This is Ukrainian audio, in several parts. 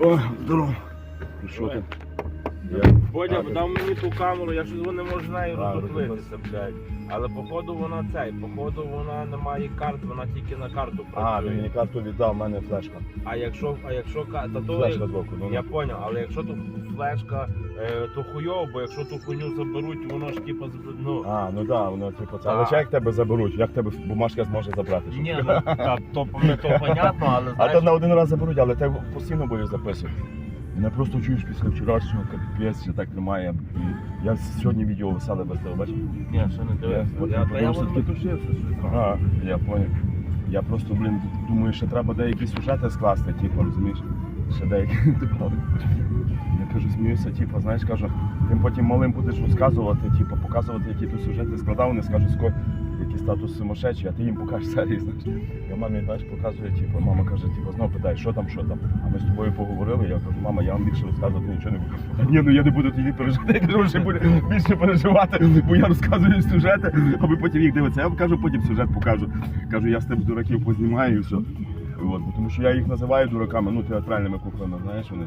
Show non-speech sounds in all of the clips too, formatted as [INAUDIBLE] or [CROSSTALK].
О, здорово. Ну що ти? Бодя дав мені ту камеру, я щось не можу нею А, блядь. Але походу вона цей, походу вона не має карт, вона тільки на карту А, ти працює. мені карту віддав, в мене флешка. А якщо, а якщо ка- та то Флешка збоку. Ну, я поняв, але якщо то флешка, е, то хуйово, бо якщо ту хуйню заберуть, воно ж типу, з- ну. А, ну так, да, воно типу це. Але ще як тебе заберуть, як тебе бумажка зможе забрати? щоб- Ні, ну та, то, то понятно, але А знаєш, то на один раз заберуть, але ти постійно будеш записувати. Мене просто чуєш після вчорашнього, капець, що так немає. Я сьогодні відео веселе без тебе бачив. ні, ще не дивився. Я- Я, я щось. Ага, я поняв. Я просто, блін, думаю, що треба деякі сюжети скласти, типу, розумієш? Ще деякі. [LAUGHS] типу. Я кажу, сміюся, типу, знаєш, кажу, ти потім малим будеш розказувати, типу, показувати, які ти сюжети складав, вони скажуть, який статус сумасшедший, а ти їм покажеш [LAUGHS] серії, знаєш. Я мамі, знаєш, показую, типу, мама каже, типу, знов питає, що там, що там. А ми з тобою поговорили, я кажу, мама, я вам більше розказувати нічого не буду. Та ні, ну я не буду тоді переживати, я кажу, що буде більше переживати, бо я розказую сюжети, а ви потім їх дивитеся. Я вам кажу, потім сюжет покажу. Кажу, я з тим дураків познімаю і все. От, тому що я їх називаю дураками, ну театральними куклами, знаєш вони.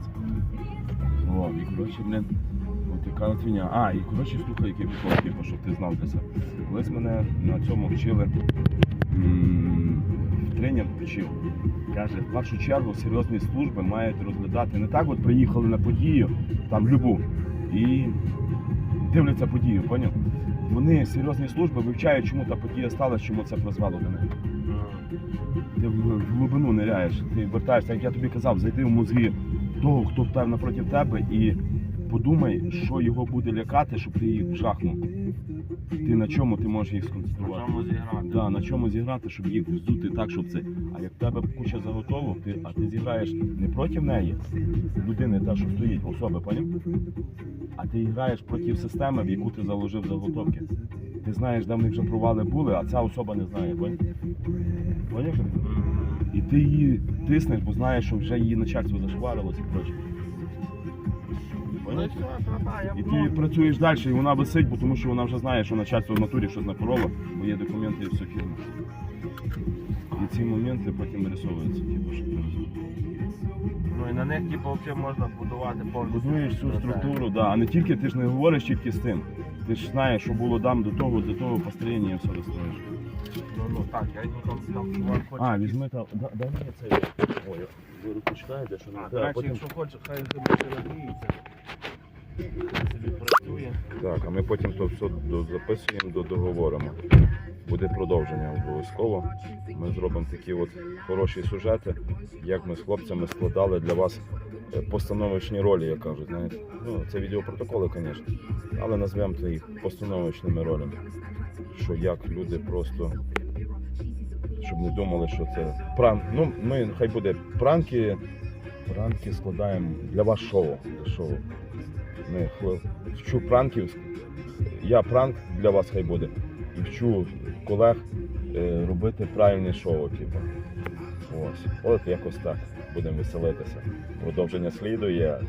О, і коротше, блін, от яка от. А, і коротше, слухай, прикол, типу, щоб ти знав для. Колись мене на цьому вчили. Тренер вчив. Каже, в першу чергу серйозні служби мають розглядати не так, от приїхали на подію, там любу, і дивляться подію, поняв? Вони серйозні служби вивчають, чому та подія сталася, чому це призвело до неї. Ти в глибину ниряєш, ти вертаєшся, як я тобі казав, зайди в мозги того, хто став напроти тебе, і подумай, що його буде лякати, щоб ти їх жахнув. Ти на чому ти можеш їх На сконцентрувати? чому зіграти? Да, на чому зіграти, щоб їх вздути так, щоб це. А як в тебе куча заготовок, ти, а ти зіграєш не проти неї, людини, та, що стоїть, особи, поняв? А ти граєш проти системи, в яку ти заложив заготовки. Ти знаєш, де в них вже провали були, а ця особа не знає, поняв? І ти її тиснеш, бо знаєш, що вже її начальство зашкварилося і проче. Ну і ти працюєш далі, і вона висить, бо тому що вона вже знає, що начальство в натурі щось напороло, бо є документи і все фірма. І ці моменти потім вирисовуються, типу, щоб ти розумів. Ну і на них типу взагалі можна будувати повністю. Будуєш всю структуру, да. а не тільки ти ж не говориш тільки з тим. Ти ж знаєш, що було там до того, до того построєння і все розстроїш. Ну, ну так, я там, там чувак хоче. А, візьми там, да, дай мені цей. Ой, я руку де що А, не до речі, потім... якщо хоче, хай нагріється. Собі працює. Так, а ми потім то все записуємо, до- договоримо. Буде продовження обов'язково. Ми зробимо такі от хороші сюжети, як ми з хлопцями складали для вас е, постановочні ролі, як кажуть. Знаєте. Ну, це відеопротоколи, звісно, але назвемо це їх постановочними ролями. Що як люди просто, щоб не думали, що це пранк. Ну, ми хай буде пранки. Пранки складаємо для вас шоу. шоу. Ми хлоп- вчу пранків. Я пранк для вас хай буде. І вчу колег е, робити правильне шоу, типу. Ось. От якось так. Будемо веселитися. Продовження слідує.